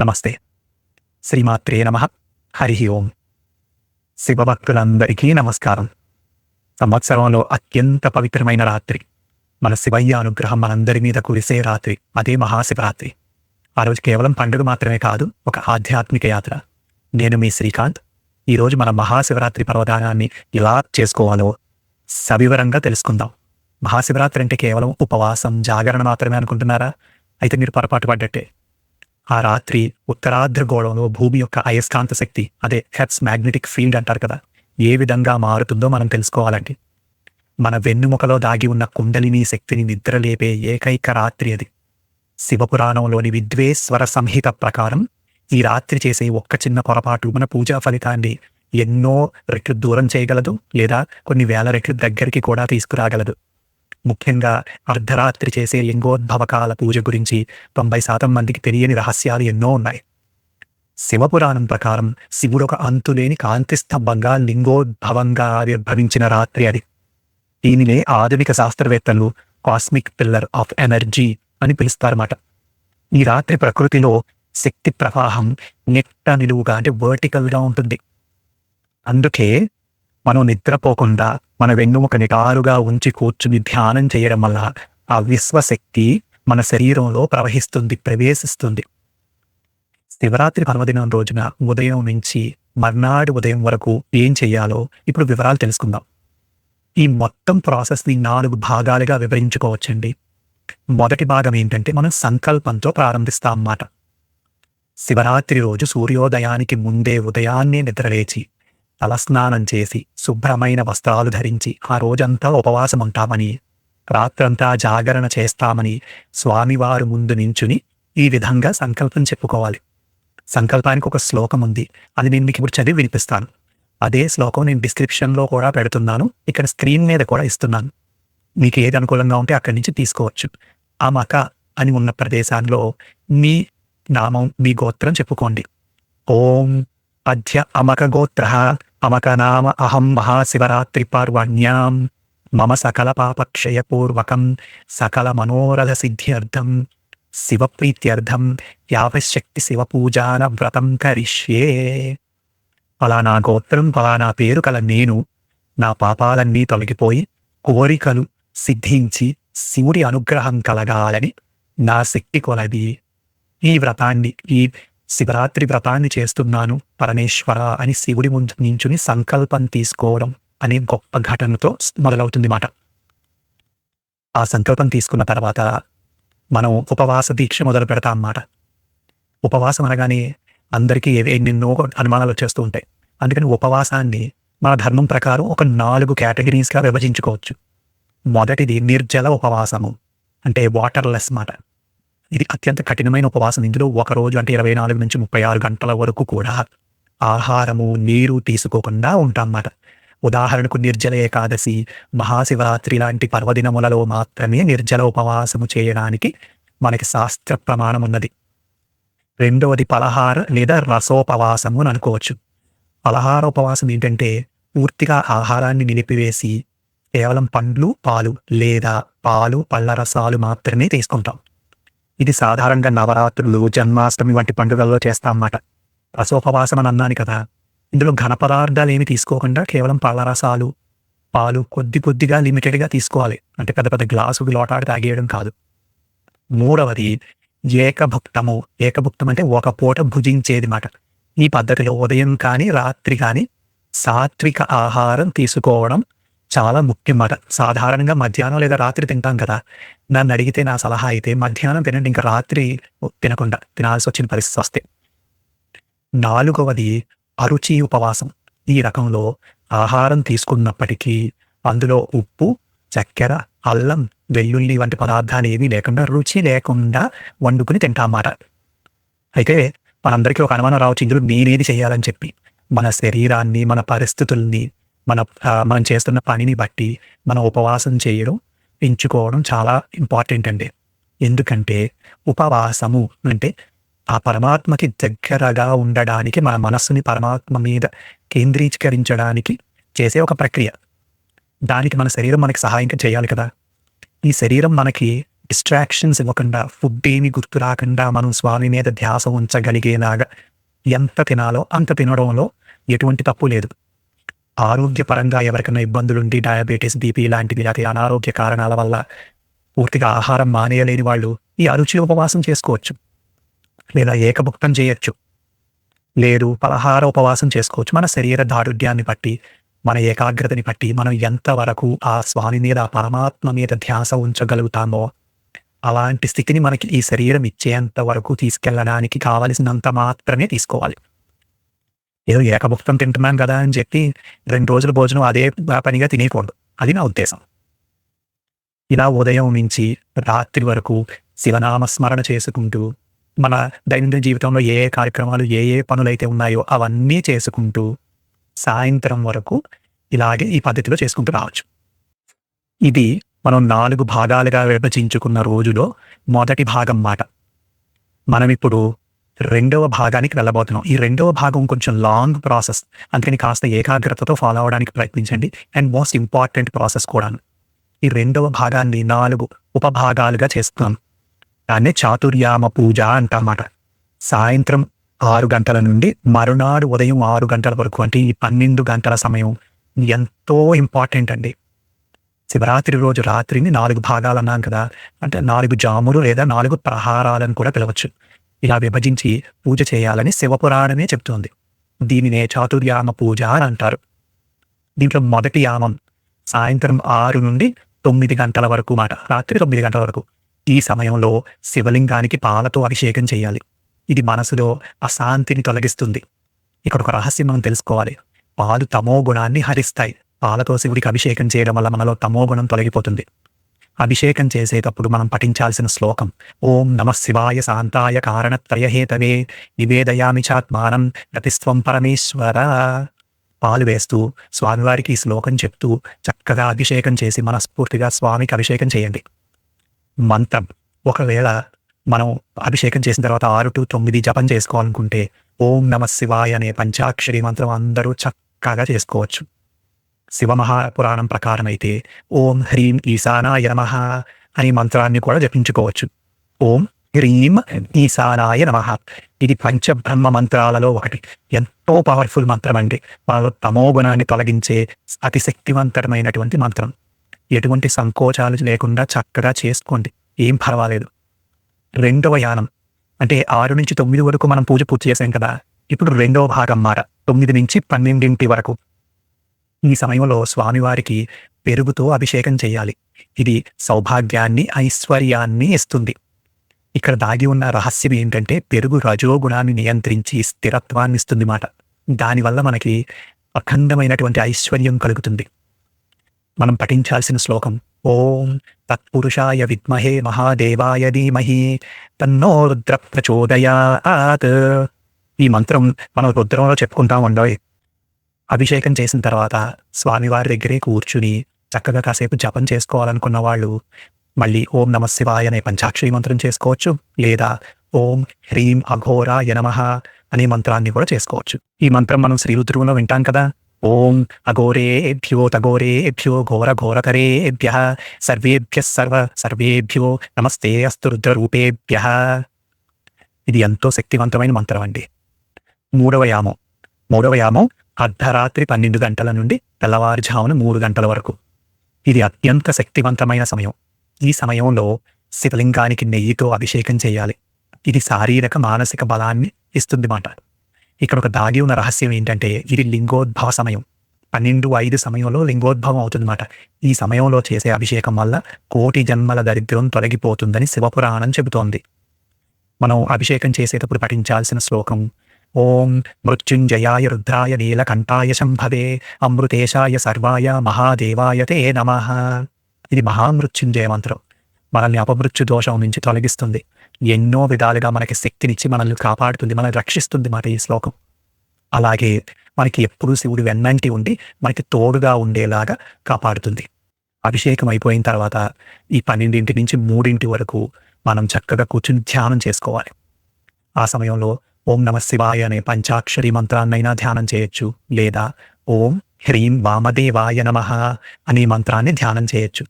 నమస్తే శ్రీమాత్రే నమ హరి ఓం శివభక్తులందరికీ నమస్కారం సంవత్సరంలో అత్యంత పవిత్రమైన రాత్రి. మన శివయ్య అనుగ్రహం మనందరి మీద కురిసే రాత్రి. అదే మహాశివరాత్రి. ఆ రోజు కేవలం పండుగ మాత్రమే కాదు ఒక ఆధ్యాత్మిక యాత్ర. నేను మీ శ్రీకాంత్. ఈరోజు మన మహాశివరాత్రి పర్వదానాన్ని ఎలా చేసుకోవాలో సవివరంగా తెలుసుకుందాం. మహాశివరాత్రి అంటే కేవలం ఉపవాసం జాగరణ మాత్రమే అనుకుంటున్నారా? అయితే మీరు పొరపాటు పడ్డట్టే. ఆ రాత్రి ఉత్తరార్ధగోళంలో భూమి యొక్క అయస్కాంత శక్తి అదే హెర్ట్స్ మ్యాగ్నెటిక్ ఫీల్డ్ అంటారు కదా ఏ విధంగా మారుతుందో మనం తెలుసుకోవాలండి. మన వెన్నుముకలో దాగి ఉన్న కుండలిని శక్తిని నిద్రలేపే ఏకైక రాత్రి అది. శివపురాణంలోని విద్వేశ్వర సంహిత ప్రకారం ఈ రాత్రి చేసే ఒక్క చిన్న పొరపాటు మన పూజా ఫలితాన్ని ఎన్నో రెట్లు దూరం చేయగలదు లేదా కొన్ని వేల రెట్లు దగ్గరికి కూడా తీసుకురాగలదు. ముఖ్యంగా అర్ధరాత్రి చేసే లింగోద్భవకాల పూజ గురించి తొంభై శాతం మందికి తెలియని రహస్యాలు ఎన్నో ఉన్నాయి. శివపురాణం ప్రకారం శివుడు ఒక అంతులేని కాంతిస్తంభంగా లింగోద్భవంగా ఆవిర్భవించిన రాత్రి అది. దీనినే ఆధునిక శాస్త్రవేత్తలు కాస్మిక్ పిల్లర్ ఆఫ్ ఎనర్జీ అని పిలుస్తారన్నమాట. ఈ రాత్రి ప్రకృతిలో శక్తి ప్రవాహం నెట్ట నిలువుగా అంటే వర్టికల్గా ఉంటుంది. అందుకే మనం నిద్రపోకుండా మన వెన్నుముక నిటారుగా ఉంచి కూర్చుని ధ్యానం చేయడం వల్ల ఆ విశ్వశక్తి మన శరీరంలో ప్రవహిస్తుంది ప్రవేశిస్తుంది. శివరాత్రి పర్వదినం రోజున ఉదయం నుంచి మర్నాడు ఉదయం వరకు ఏం చేయాలో ఇప్పుడు వివరాలు తెలుసుకుందాం. ఈ మొత్తం ప్రాసెస్ని నాలుగు భాగాలుగా వివరించుకోవచ్చండి. మొదటి భాగం ఏంటంటే మనం సంకల్పంతో ప్రారంభిస్తాం అన్నమాట. శివరాత్రి రోజు సూర్యోదయానికి ముందే ఉదయాన్నే నిద్రలేచి తలస్నానం చేసి శుభ్రమైన వస్త్రాలు ధరించి ఆ రోజంతా ఉపవాసం ఉంటామని రాత్రంతా జాగరణ చేస్తామని స్వామివారు ముందు నించుని ఈ విధంగా సంకల్పం చెప్పుకోవాలి. సంకల్పానికి ఒక శ్లోకం ఉంది. అది నేను మీకు ఇప్పుడు చదివి వినిపిస్తాను. అదే శ్లోకం నేను డిస్క్రిప్షన్లో కూడా పెడుతున్నాను. ఇక్కడ స్క్రీన్ మీద కూడా ఇస్తున్నాను. మీకు ఏది అనుకూలంగా ఉంటే అక్కడి నుంచి తీసుకోవచ్చు. ఆ మక అని ఉన్న ప్రదేశాల్లో మీ నామం మీ గోత్రం చెప్పుకోండి. ఓం అధ్య అమక గోత్ర అమకనామ అహం మహాశివరాత్రి పార్వణ్యాం మమ సకల పాపక్షయపూర్వకం సకల మనోరథ సిద్ధ్యర్థం శివప్రీత్యర్థం యావశక్తి శివపూజాన వ్రతం కరిష్యే ఫలానా గోత్రం ఫలానా పేరు కల నేను నా పాపాలన్నీ తొలగిపోయి కోరికలు సిద్ధించి శివుడి అనుగ్రహం కలగాలని నా శక్తి కొలది ఈ వ్రతాన్ని ఈ శివరాత్రి వ్రతాన్ని చేస్తున్నాను. పరమేశ్వర అని శివుడి ముందు నించుని సంకల్పం తీసుకోవడం అనే గొప్ప ఘటనతో మొదలవుతుంది మాట. ఆ సంకల్పం తీసుకున్న తర్వాత మనం ఉపవాస దీక్ష మొదలు పెడతాం అన్నమాట ఉపవాసం అనగానే అందరికీ ఏవే ఎన్నెన్నో అనుమానాలు వచ్చేస్తూ ఉంటాయి. అందుకని ఉపవాసాన్ని మన ధర్మం ప్రకారం ఒక నాలుగు కేటగిరీస్గా విభజించుకోవచ్చు. మొదటిది నిర్జల ఉపవాసము అంటే వాటర్లెస్ మాట. ఇది అత్యంత కఠినమైన ఉపవాసం. ఇందులో ఒక రోజు అంటే ఇరవై నాలుగు నుంచి ముప్పై ఆరు గంటల వరకు కూడా ఆహారము నీరు తీసుకోకుండా ఉంటామన్నమాట. ఉదాహరణకు నిర్జల ఏకాదశి మహాశివరాత్రి లాంటి పర్వదినములలో మాత్రమే నిర్జల ఉపవాసము చేయడానికి మనకి శాస్త్ర ప్రమాణం ఉన్నది. రెండవది పలహార లేదా రసోపవాసము అని అనుకోవచ్చు. పలహార ఉపవాసం ఏంటంటే పూర్తిగా ఆహారాన్ని నిలిపివేసి కేవలం పండ్లు పాలు లేదా పాలు పళ్ళ రసాలు మాత్రమే తీసుకుంటాం. ఇది సాధారణంగా నవరాత్రులు జన్మాష్టమి వంటి పండుగల్లో చేస్తామన్నమాట. రసోపవాసం అని అన్నాను కదా. ఇందులో ఘన పదార్థాలు ఏమి తీసుకోకుండా కేవలం పళ్ళరసాలు పాలు కొద్ది కొద్దిగా లిమిటెడ్గా తీసుకోవాలి. అంటే పెద్ద పెద్ద గ్లాసు లోటాడు తాగేయడం కాదు. మూడవది ఏకభుక్తము. ఏకభుక్తం అంటే ఒక పూట భుజించేది మాట ఈ పద్ధతిలో ఉదయం కానీ రాత్రి కానీ సాత్విక ఆహారం తీసుకోవడం చాలా ముఖ్యమాట సాధారణంగా మధ్యాహ్నం లేదా రాత్రి తింటాం కదా. నన్ను అడిగితే నా సలహా అయితే మధ్యాహ్నం తినండి ఇంకా రాత్రి తినకుండా తినాల్సి వచ్చిన పరిస్థితి వస్తే. నాలుగవది అరుచి ఉపవాసం. ఈ రకంలో ఆహారం తీసుకున్నప్పటికీ అందులో ఉప్పు చక్కెర అల్లం వెల్లుల్లి వంటి పదార్థాలు ఏమీ లేకుండా రుచి లేకుండా వండుకుని తింటామాట. అయితే మనందరికీ ఒక అనుమానం రావచ్చు ఇందులో నేనేది చేయాలని చెప్పి. మన శరీరాన్ని మన పరిస్థితుల్ని మన మనం చేస్తున్న పనిని బట్టి మన ఉపవాసం చేయడం ఎంచుకోవడం చాలా ఇంపార్టెంట్ అండి. ఎందుకంటే ఉపవాసము అంటే ఆ పరమాత్మకి దగ్గరగా ఉండడానికి మన మనస్సుని పరమాత్మ మీద కేంద్రీకరించడానికి చేసే ఒక ప్రక్రియ. దానికి మన శరీరం మనకి సహాయం చేయాలి కదా. ఈ శరీరం మనకి డిస్ట్రాక్షన్స్ ఇవ్వకుండా ఫుడ్ ఏమి గుర్తు రాకుండా మనం స్వామి మీద ధ్యాస ఉంచగలిగేలాగా ఎంత తినాలో అంత తినడంలో ఎటువంటి తప్పు లేదు. ఆరోగ్యపరంగా ఎవరికైనా ఇబ్బందులుండి డయాబెటీస్ బీపీ లాంటివి లేకపోతే అనారోగ్య కారణాల వల్ల పూర్తిగా ఆహారం మానేయలేని వాళ్ళు ఈ అరుచి ఉపవాసం చేసుకోవచ్చు. లేదా ఏకభుక్తం చేయొచ్చు. లేదు పలహార ఉపవాసం చేసుకోవచ్చు. మన శరీర దారుఢ్యాన్ని బట్టి మన ఏకాగ్రతని బట్టి మనం ఎంతవరకు ఆ స్వామి మీద ఆ పరమాత్మ మీద ధ్యాస ఉంచగలుగుతామో అలాంటి స్థితిని మనకి ఈ శరీరం ఇచ్చేంత వరకు తీసుకెళ్ళడానికి కావలసినంత మాత్రమే తీసుకోవాలి. ఏదో ఏకభుక్తం తింటున్నాం కదా అని చెప్పి రెండు రోజుల భోజనం అదే పనిగా తినేయకూడదు. అది నా ఉద్దేశం. ఇలా ఉదయం నుంచి రాత్రి వరకు శివనామ స్మరణ చేసుకుంటూ మన దైనందిన జీవితంలో ఏ ఏ కార్యక్రమాలు ఏ ఏ పనులైతే ఉన్నాయో అవన్నీ చేసుకుంటూ సాయంత్రం వరకు ఇలాగే ఈ పద్ధతిలో చేసుకుంటూ రావచ్చు. ఇది మనం నాలుగు భాగాలుగా విభజించుకున్న రోజులో మొదటి భాగం మాట. మనమిప్పుడు రెండవ భాగానికి వెళ్ళబోతున్నాం. ఈ రెండవ భాగం కొంచెం లాంగ్ ప్రాసెస్ అందుకని కాస్త ఏకాగ్రతతో ఫాలో అవడానికి ప్రయత్నించండి. అండ్ మోస్ట్ ఇంపార్టెంట్ ప్రాసెస్ కూడా ఈ రెండవ భాగాన్ని నాలుగు ఉపభాగాలుగా చేస్తున్నాం. దాన్నే చాతుర్యామ పూజ అంటామాట. సాయంత్రం ఆరు గంటల నుండి మరునాడు ఉదయం ఆరు గంటల వరకు అంటే ఈ పన్నెండు గంటల సమయం ఎంతో ఇంపార్టెంట్ అండి. శివరాత్రి రోజు రాత్రిని నాలుగు భాగాలు అన్నాం కదా. అంటే నాలుగు జాములు లేదా నాలుగు ప్రహారాలను కూడా పిలవచ్చు. ఇలా విభజించి పూజ చేయాలని శివపురాణమే చెప్తోంది. దీనినే చాతుర్యామ పూజ అని అంటారు. దీంట్లో మొదటి యామం సాయంత్రం ఆరు నుండి తొమ్మిది గంటల వరకు మాట. రాత్రి తొమ్మిది గంటల వరకు. ఈ సమయంలో శివలింగానికి పాలతో అభిషేకం చేయాలి. ఇది మనసులో అశాంతిని తొలగిస్తుంది. ఇక్కడ ఒక రహస్యం మనం తెలుసుకోవాలి. పాలు తమో గుణాన్ని హరిస్తాయి. పాలతో శివుడికి అభిషేకం చేయడం వల్ల మనలో తమో గుణం తొలగిపోతుంది. అభిషేకం చేసేటప్పుడు మనం పఠించాల్సిన శ్లోకం. ఓం నమ శివాయ శాంతాయ కారణత్రయహేతవే నివేదయామి చాత్మానం గతిస్వం పరమేశ్వర. పాలు వేస్తూ స్వామివారికి ఈ శ్లోకం చెప్తూ చక్కగా అభిషేకం చేసి మనస్ఫూర్తిగా స్వామికి అభిషేకం చేయండి. మంత్రం. ఒకవేళ మనం అభిషేకం చేసిన తర్వాత ఆరు టు తొమ్మిది జపం చేసుకోవాలనుకుంటే ఓం నమ శివాయ అనే పంచాక్షరి మంత్రం అందరూ చక్కగా చేసుకోవచ్చు. శివ మహాపురాణం ప్రకారం అయితే ఓం హ్రీం ఈశానాయ నమ అనే మంత్రాన్ని కూడా జపించుకోవచ్చు. ఓం హ్రీం ఈశానాయ నమ ఇది పంచబ్రహ్మ మంత్రాలలో ఒకటి. ఎంతో పవర్ఫుల్ మంత్రం అండి. వాళ్ళ తమో గుణాన్ని తొలగించే అతి శక్తివంతమైనటువంటి మంత్రం. ఎటువంటి సంకోచాలు లేకుండా చక్కగా చేసుకోండి. ఏం పర్వాలేదు. రెండవ యానం. అంటే ఆరు నుంచి తొమ్మిది వరకు మనం పూజ పూర్తి చేసాం కదా. ఇప్పుడు రెండవ భాగం మాట. తొమ్మిది నుంచి పన్నెండింటి వరకు. ఈ సమయంలో స్వామివారికి పెరుగుతో అభిషేకం చేయాలి. ఇది సౌభాగ్యాన్ని ఐశ్వర్యాన్ని ఇస్తుంది. ఇక్కడ దాగి ఉన్న రహస్యం ఏంటంటే పెరుగు రజోగుణాన్ని నియంత్రించి స్థిరత్వాన్ని ఇస్తుంది మాట. దానివల్ల మనకి అఖండమైనటువంటి ఐశ్వర్యం కలుగుతుంది. మనం పఠించాల్సిన శ్లోకం ఓం తత్పురుషాయ విద్మహే మహాదేవాయ ధీమహి తన్నో రుద్ర ప్రచోదయాత్. ఈ మంత్రం మనం రుద్రంలో చెప్పుకుంటాం ఉండవు అభిషేకం చేసిన తర్వాత స్వామివారి దగ్గరే కూర్చుని చక్కగా కాసేపు జపం చేసుకోవాలనుకున్న వాళ్ళు మళ్ళీ ఓం నమ శివాయ అనే పంచాక్షరి మంత్రం చేసుకోవచ్చు లేదా ఓం హ్రీం అఘోరాయ యనమహ అనే మంత్రాన్ని కూడా చేసుకోవచ్చు. ఈ మంత్రం మనం శ్రీరుద్రంలో వింటాం కదా. ఓం అఘోరేభ్యో తఘోరేభ్యో ఘోర ఘోరకరేభ్య సర్వేభ్య సర్వ సర్వేభ్యో నమస్తే అస్తు రుద్రరూపేభ్య. ఇది ఎంతో శక్తివంతమైన మంత్రం అండి. మూడవ యామం. మూడవ యామం అర్ధరాత్రి పన్నెండు గంటల నుండి తెల్లవారుజామున మూడు గంటల వరకు. ఇది అత్యంత శక్తివంతమైన సమయం. ఈ సమయంలో శివలింగానికి నెయ్యితో అభిషేకం చేయాలి. ఇది శారీరక మానసిక బలాన్ని ఇస్తుంది మాట. ఇక్కడ ఒక దాగి ఉన్న రహస్యం ఏంటంటే ఇది లింగోద్భవ సమయం. పన్నెండు ఐదు సమయంలో లింగోద్భవం అవుతుందన్నమాట ఈ సమయంలో చేసే అభిషేకం వల్ల కోటి జన్మల దరిద్రం తొలగిపోతుందని శివపురాణం చెబుతోంది. మనం అభిషేకం చేసేటప్పుడు పఠించాల్సిన శ్లోకం ఓం మృత్యుంజయాయ రుద్రాయ నీలకంఠాయ శంభవే అమృతేశాయ సర్వాయ మహాదేవాయ తే నమ. ఇది మహామృత్యుంజయ మంత్రం. మనల్ని అపమృత్యు దోషం నుంచి తొలగిస్తుంది. ఎన్నో విధాలుగా మనకి శక్తినిచ్చి మనల్ని కాపాడుతుంది మనల్ని రక్షిస్తుంది మాట ఈ శ్లోకం. అలాగే మనకి ఎప్పుడూ శివుడు వెన్నంటి ఉండి మనకి తోడుగా ఉండేలాగా కాపాడుతుంది. అభిషేకం అయిపోయిన తర్వాత ఈ పన్నెండింటి నుంచి మూడింటి వరకు మనం చక్కగా కూర్చుని ధ్యానం చేసుకోవాలి. ఆ సమయంలో ఓం నమ శివాయ అనే పంచాక్షరి మంత్రాన్నైనా ధ్యానం చేయొచ్చు. లేదా ఓం హ్రీం వామదేవాయ నమ అనే మంత్రాన్ని ధ్యానం చేయొచ్చు.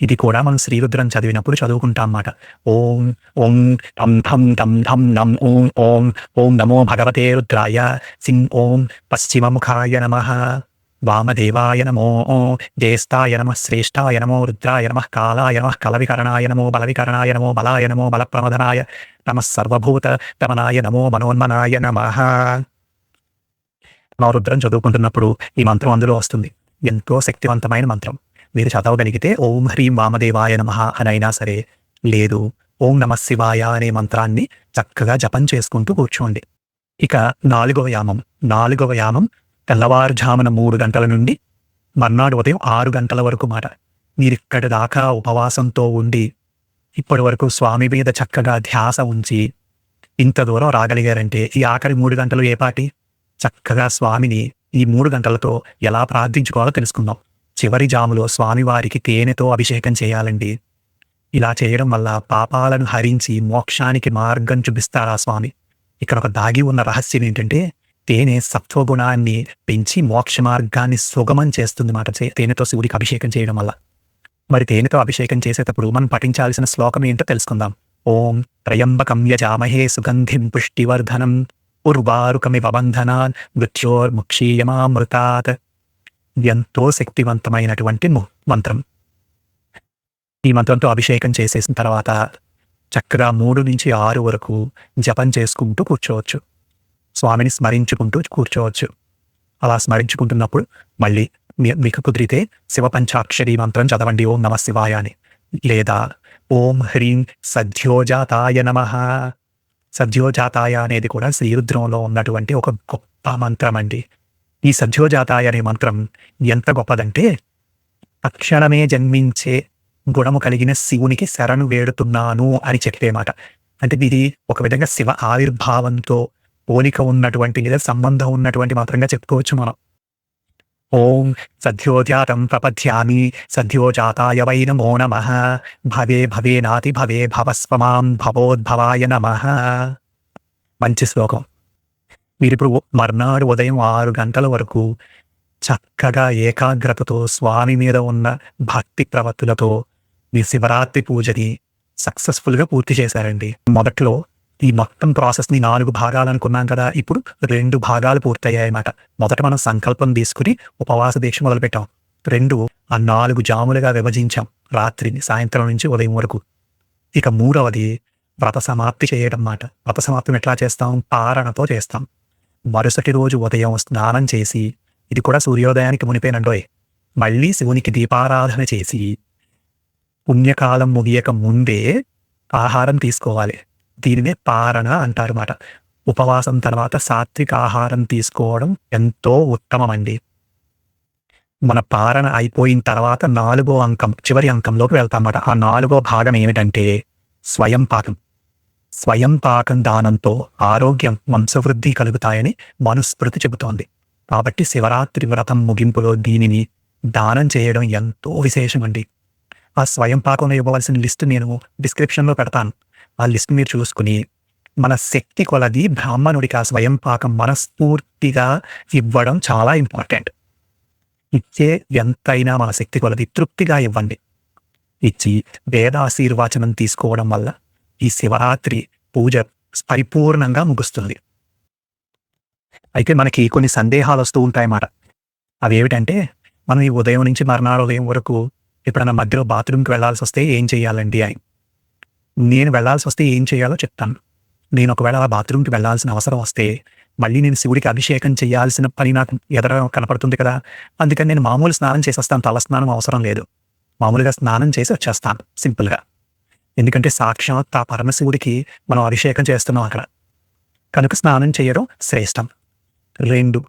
ఇది కూడా మనం శ్రీరుద్రం చదివినప్పుడు చదువుకుంటాం అన్నమాట ఓం ఓం టం థం టం ఠం నం ఓం ఓం ఓం నమో భగవతే రుద్రాయ సింగ్ ఓం పశ్చిమముఖాయ నమ వామదేవాయ నమో జ్యేష్ఠాయ నమ శ్రేష్టాయ నమో రుద్రాయ నమ కాళాయ నమ కలవికరణాయ నమో బలవికరణాయ నమో బలాయ నమో బలప్రమదనాయ నమ సర్వభూత రమణాయ నమో మనోన్మనాయ నమ మనం రుద్రం చదువుకుంటున్నప్పుడు ఈ మంత్రం అందులో వస్తుంది. ఎంతో శక్తివంతమైన మంత్రం. మీరు చదవగలిగితే ఓం హ్రీం వామదేవాయ నమ అనైనా సరే లేదు. ఓం నమ శివాయ అనే మంత్రాన్ని చక్కగా జపం చేసుకుంటూ కూర్చోండి. ఇక నాలుగవ యామం. నాలుగవ యామం తెల్లవారుజామున మూడు గంటల నుండి మర్నాడు ఉదయం ఆరు గంటల వరకు మాట. మీరిక్కడి దాకా ఉపవాసంతో ఉండి ఇప్పటి వరకు స్వామి మీద చక్కగా ధ్యాస ఉంచి ఇంత దూరం రాగలిగారంటే ఈ ఆఖరి మూడు గంటలు ఏ పాటి? చక్కగా స్వామిని ఈ మూడు గంటలతో ఎలా ప్రార్థించుకోవాలో తెలుసుకుందాం. చివరి జాములో స్వామివారికి తేనెతో అభిషేకం చేయాలండి. ఇలా చేయడం వల్ల పాపాలను హరించి మోక్షానికి మార్గం చూపిస్తారా స్వామి? ఇక్కడ ఒక దాగి ఉన్న రహస్యం ఏంటంటే తేనె సత్వగుణాన్ని పెంచి మోక్ష మార్గాన్ని సుగమం చేస్తుంది మాట తేనెతో శివుడికి అభిషేకం చేయడం వల్ల. మరి తేనెతో అభిషేకం చేసేటప్పుడు మనం పఠించాల్సిన శ్లోకం ఏంటో తెలుసుకుందాం. ఓం త్రయంబకం యజామహే సుగంధిం పుష్టివర్ధనం ఉర్వారుకమివ బంధనాన్ మృత్యోర్ముక్షీయమామృతాత్ ఎంతో శక్తివంతమైనటువంటి ము- మంత్రం. ఈ మంత్రంతో అభిషేకం చేసేసిన తర్వాత చక్కగా మూడు నుంచి ఆరు వరకు జపం చేసుకుంటూ కూర్చోవచ్చు. స్వామిని స్మరించుకుంటూ కూర్చోవచ్చు. అలా స్మరించుకుంటున్నప్పుడు మళ్ళీ మీకు కుదిరితే శివ పంచాక్షరి మంత్రం చదవండి. ఓం నమ శివాయ అని లేదా ఓం హ్రీం సద్యోజాతాయ నమ. సద్యోజాతాయ అనేది కూడా శ్రీరుద్రంలో ఉన్నటువంటి ఒక గొప్ప మంత్రం అండి. ఈ సద్యోజాతాయ అనే మంత్రం ఎంత గొప్పదంటే తక్షణమే జన్మించే గుణము కలిగిన శివునికి శరణు వేడుతున్నాను అని చెప్పే మాట అంటే ఇది ఒక విధంగా శివ ఆవిర్భావంతో పోలిక ఉన్నటువంటి లేదా సంబంధం ఉన్నటువంటి మాత్రంగా చెప్పుకోవచ్చు మనం. ఓం సద్యోజాతం ప్రపథ్యామి సద్యోజాతాయ వై నమో. నమ భవే భవే నాతి భవే భవస్వమాం భవోద్భవాయ నమ. మంచి శ్లోకం. మీరిప్పుడు మర్నాడు ఉదయం ఆరు గంటల వరకు చక్కగా ఏకాగ్రతతో స్వామి మీద ఉన్న భక్తి ప్రవత్తులతో మీ శివరాత్రి పూజని సక్సెస్ఫుల్గా పూర్తి చేశారండి. మొదట్లో ఈ మొత్తం ప్రాసెస్ని నాలుగు భాగాలు అనుకున్నాం కదా ఇప్పుడు రెండు భాగాలు పూర్తయ్యాయన్నమాట మొదట మనం సంకల్పం తీసుకుని ఉపవాస దీక్ష మొదలుపెట్టాం. రెండు ఆ నాలుగు జాములుగా విభజించాం రాత్రిని సాయంత్రం నుంచి ఉదయం వరకు. ఇక మూడవది వ్రత సమాప్తి చేయడం అన్నమాట. వ్రత సమాప్తి ఎట్లా చేస్తాం? పారణతో చేస్తాం. మరుసటి రోజు ఉదయం స్నానం చేసి ఇది కూడా సూర్యోదయానికి మునిపోయినండోయ్ మళ్ళీ శివునికి దీపారాధన చేసి పుణ్యకాలం ముగియక ముందే ఆహారం తీసుకోవాలి. దీనినే పారణ అంటారన్నమాట ఉపవాసం తర్వాత సాత్విక ఆహారం తీసుకోవడం ఎంతో ఉత్తమమండి. మన పారణ అయిపోయిన తర్వాత నాలుగో అంకం చివరి అంకంలోకి వెళ్తామన్నమాట. ఆ నాలుగో భాగం ఏమిటంటే స్వయం పాకం. స్వయం పాకం దానంతో ఆరోగ్యం వంశవృద్ధి కలుగుతాయని మనుస్మృతి చెబుతోంది. కాబట్టి శివరాత్రి వ్రతం ముగింపులో దీనిని దానం చేయడం ఎంతో విశేషమండి. ఆ స్వయం పాకంలో ఇవ్వవలసిన లిస్టు నేను డిస్క్రిప్షన్లో పెడతాను. ఆ లిస్ట్ మీరు చూసుకుని మన శక్తి కొలది బ్రాహ్మణుడికి ఆ స్వయం పాకం మనస్ఫూర్తిగా ఇవ్వడం చాలా ఇంపార్టెంట్. ఇచ్చే ఎంతైనా మన శక్తి కొలది తృప్తిగా ఇవ్వండి. ఇచ్చి వేద ఆశీర్వాచనం తీసుకోవడం వల్ల ఈ శివరాత్రి పూజ పరిపూర్ణంగా ముగుస్తుంది. అయితే మనకి కొన్ని సందేహాలు వస్తూ ఉంటాయన్నమాట. అవి ఏమిటంటే మనం ఈ ఉదయం నుంచి మర్నాడు ఉదయం వరకు ఎప్పుడైనా మధ్యలో బాత్రూమ్కి వెళ్ళాల్సి వస్తే ఏం చేయాలండి అని. నేను వెళ్ళాల్సి వస్తే ఏం చేయాలో చెప్తాను. నేను ఒకవేళ ఆ బాత్రూమ్కి వెళ్ళాల్సిన అవసరం వస్తే మళ్ళీ నేను శివుడికి అభిషేకం చేయాల్సిన పని నాకు ఎదర కనపడుతుంది కదా అందుకని నేను మామూలు స్నానం చేసేస్తాను. తల స్నానం అవసరం లేదు. మామూలుగా స్నానం చేసి వచ్చేస్తాను సింపుల్గా. ఎందుకంటే సాక్షాత్ ఆ పరమశివుడికి మనం అభిషేకం చేస్తున్నాం అక్కడ. కనుక స్నానం చేయడం శ్రేష్టం. రెండు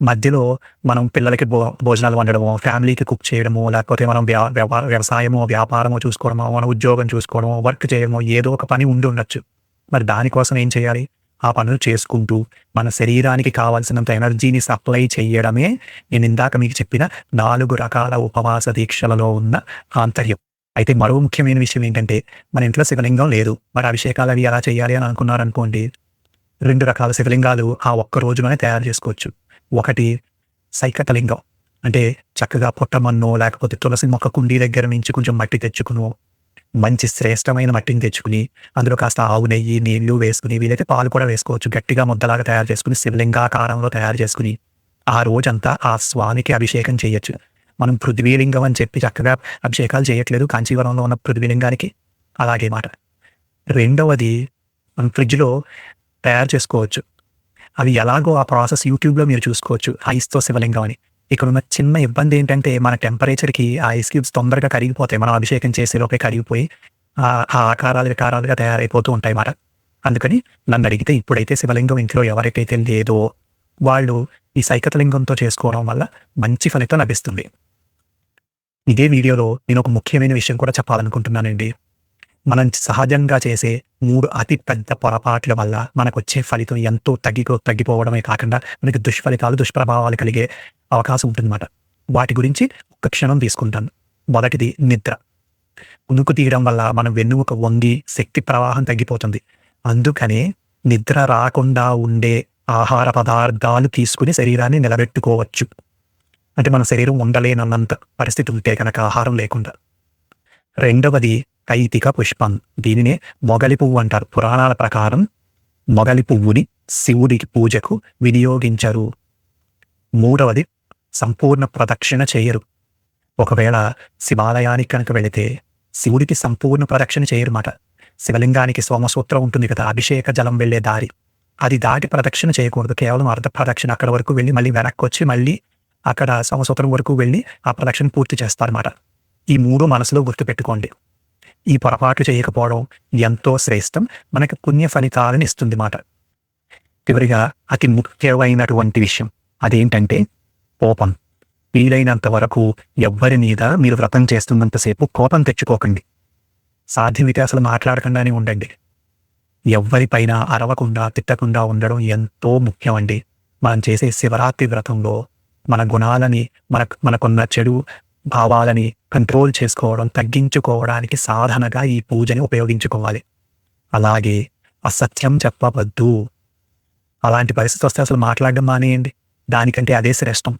మధ్యలో మనం పిల్లలకి భో భోజనాలు వండడము ఫ్యామిలీకి కుక్ చేయడమో లేకపోతే మనం వ్యా వ్యవసాయమో వ్యాపారమో చూసుకోవడమో మన ఉద్యోగం చూసుకోవడమో వర్క్ చేయడమో ఏదో ఒక పని ఉండి ఉండొచ్చు. మరి దానికోసం ఏం చేయాలి? ఆ పనులు చేసుకుంటూ మన శరీరానికి కావాల్సినంత ఎనర్జీని సప్లై చేయడమే నేను ఇందాక మీకు చెప్పిన నాలుగు రకాల ఉపవాస దీక్షలలో ఉన్న ఆంతర్యం. అయితే మరో ముఖ్యమైన విషయం ఏంటంటే మన ఇంట్లో శివలింగం లేదు. మరి అభిషేకాలు అవి ఎలా చేయాలి అని అనుకున్నారనుకోండి రెండు రకాల శివలింగాలు ఆ ఒక్క రోజులోనే తయారు చేసుకోవచ్చు. ఒకటి సైకతలింగం. అంటే చక్కగా పుట్టమన్నో లేకపోతే తులసి మొక్క కుండీ దగ్గర నుంచి కొంచెం మట్టి తెచ్చుకునో. మంచి శ్రేష్టమైన మట్టిని తెచ్చుకుని అందులో కాస్త ఆవు నెయ్యి నీళ్ళు వేసుకుని వీలైతే పాలు కూడా వేసుకోవచ్చు. గట్టిగా ముద్దలాగా తయారు చేసుకుని శివలింగాకారంలో తయారు చేసుకుని ఆ రోజంతా ఆ స్వామికి అభిషేకం చేయొచ్చు. మనం పృథ్వీలింగం అని చెప్పి చక్కగా అభిషేకాలు చేయట్లేదు. కాంచీవరంలో ఉన్న పృథ్వీలింగానికి అలాగే మాట. రెండవది మనం ఫ్రిడ్జ్లో తయారు చేసుకోవచ్చు. అవి ఎలాగో ఆ ప్రాసెస్ యూట్యూబ్లో మీరు చూసుకోవచ్చు. ఐస్తో శివలింగం అని. ఇక్కడ ఉన్న చిన్న ఇబ్బంది ఏంటంటే మన టెంపరేచర్కి ఆ ఐస్ క్యూబ్స్ తొందరగా కరిగిపోతాయి. మనం అభిషేకం చేసేలోపే కరిగిపోయి ఆ ఆ ఆకారాలు వికారాలుగా తయారైపోతూ ఉంటాయి మాట అందుకని నన్ను అడిగితే ఇప్పుడైతే శివలింగం ఇంట్లో ఎవరికైతే లేదో వాళ్ళు ఈ సైకతలింగంతో చేసుకోవడం వల్ల మంచి ఫలితం లభిస్తుంది. ఇదే వీడియోలో నేను ఒక ముఖ్యమైన విషయం కూడా చెప్పాలనుకుంటున్నానండి. మనం సహజంగా చేసే మూడు అతి పెద్ద పొరపాట్ల వల్ల మనకొచ్చే ఫలితం ఎంతో తగ్గిపో తగ్గిపోవడమే కాకుండా మనకి దుష్ఫలితాలు దుష్ప్రభావాలు కలిగే అవకాశం ఉంటుందన్నమాట. వాటి గురించి ఒక క్షణం తీసుకుంటాను. మొదటిది నిద్ర. ఉనుకు తీయడం వల్ల మనం వెన్నుముక వంగి శక్తి ప్రవాహం తగ్గిపోతుంది. అందుకనే నిద్ర రాకుండా ఉండే ఆహార పదార్థాలు తీసుకుని శరీరాన్ని నిలబెట్టుకోవచ్చు. అంటే మన శరీరం ఉండలేనన్నంత పరిస్థితి ఉంటే కనుక ఆహారం లేకుండా. రెండవది కైతిక పుష్పం. దీనినే మొగలి పువ్వు అంటారు. పురాణాల ప్రకారం మొగలి పువ్వుని శివుడికి పూజకు వినియోగించరు. మూడవది సంపూర్ణ ప్రదక్షిణ చేయరు. ఒకవేళ శివాలయానికి కనుక వెళితే శివుడికి సంపూర్ణ ప్రదక్షిణ చేయరుమాట. శివలింగానికి సోమసూత్రం ఉంటుంది కదా అభిషేక జలం వెళ్ళే దారి. అది దాటి ప్రదక్షిణ చేయకూడదు. కేవలం అర్ధ ప్రదక్షిణ అక్కడ వరకు వెళ్ళి మళ్ళీ వెనక్కి వచ్చి మళ్ళీ అక్కడ సోమసూత్రం వరకు వెళ్ళి ఆ ప్రదక్షిణ పూర్తి చేస్తారన్నమాట ఈ మూడు మనసులో గుర్తుపెట్టుకోండి. ఈ పొరపాటు చేయకపోవడం ఎంతో శ్రేష్టం. మనకు పుణ్య ఫలితాలను ఇస్తుంది మాట. చివరిగా అతి ముఖ్యమైనటువంటి విషయం అదేంటంటే కోపం. వీలైనంత వరకు ఎవ్వరి మీద మీరు వ్రతం చేస్తున్నంతసేపు కోపం తెచ్చుకోకండి. సాధ్యమైతే అసలు మాట్లాడకుండానే ఉండండి. ఎవ్వరిపైన అరవకుండా తిట్టకుండా ఉండడం ఎంతో ముఖ్యమండి. మనం చేసే శివరాత్రి వ్రతంలో మన గుణాలని మన మనకున్న చెడు భావాలని కంట్రోల్ చేసుకోవడం తగ్గించుకోవడానికి సాధనగా ఈ పూజని ఉపయోగించుకోవాలి. అలాగే అసత్యం చెప్పవద్దు. అలాంటి పరిస్థితి వస్తే అసలు మాట్లాడడం మానేయండి. దానికంటే అదే శ్రేష్టం.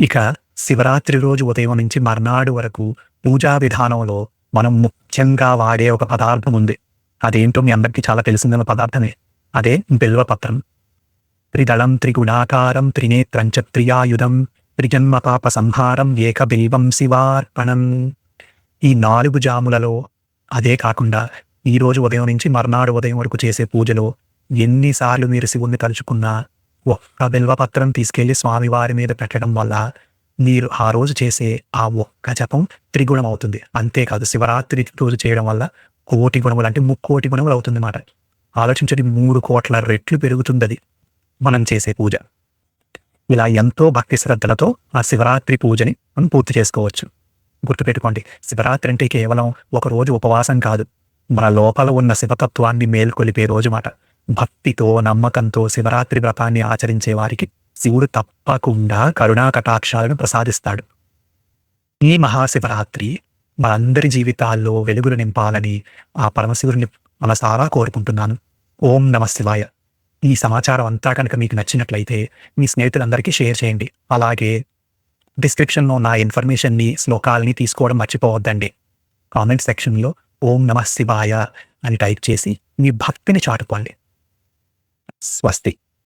ఇక శివరాత్రి రోజు ఉదయం నుంచి మర్నాడు వరకు పూజా విధానంలో మనం ముఖ్యంగా వాడే ఒక పదార్థం ఉంది. అదేంటో మీ అందరికీ చాలా తెలిసిందన్న పదార్థమే. అదే బిల్వపత్రం. త్రిదళం త్రిగుణాకారం త్రినేత్రం చ త్రియాయుధం త్రిజన్మ పాప సంహారం ఏక బిల్వం శివార్పణం. ఈ నాలుగు జాములలో అదే కాకుండా ఈరోజు ఉదయం నుంచి మర్నాడు ఉదయం వరకు చేసే పూజలో ఎన్నిసార్లు మీరు శివుణ్ణి తలుచుకున్నా ఒక్క బిల్వపత్రం తీసుకెళ్ళి స్వామివారి మీద పెట్టడం వల్ల మీరు ఆ రోజు చేసే ఆ ఒక్క జపం త్రిగుణం అవుతుంది. అంతేకాదు శివరాత్రి రోజు చేయడం వల్ల కోటి గుణములు అంటే ముక్కోటి గుణములు అవుతుంది అన్నమాట ఆలోచించండి మూడు కోట్ల రెట్లు పెరుగుతుంది అది మనం చేసే పూజ. ఇలా ఎంతో భక్తి శ్రద్ధలతో ఆ శివరాత్రి పూజని మనం పూర్తి చేసుకోవచ్చు. గుర్తుపెట్టుకోండి శివరాత్రి అంటే కేవలం ఒక రోజు ఉపవాసం కాదు. మన లోపల ఉన్న శివతత్వాన్ని మేల్కొలిపే రోజు మాట. భక్తితో నమ్మకంతో శివరాత్రి వ్రతాన్ని ఆచరించే వారికి శివుడు తప్పకుండా కరుణా కటాక్షాలను ప్రసాదిస్తాడు. ఈ మహాశివరాత్రి మనందరి జీవితాల్లో వెలుగులు నింపాలని ఆ పరమశివుడిని మనసారా కోరుకుంటున్నాను. ఓం నమ శివాయ. ఈ సమాచారం అంతా కనుక మీకు నచ్చినట్లయితే మీ స్నేహితులందరికీ షేర్ చేయండి. అలాగే డిస్క్రిప్షన్లో నా ఇన్ఫర్మేషన్ని శ్లోకాలని తీసుకోవడం మర్చిపోవద్దండి. కామెంట్ సెక్షన్లో ఓం నమ శివాయ అని టైప్ చేసి మీ భక్తిని చాటుకోండి. స్వస్తి.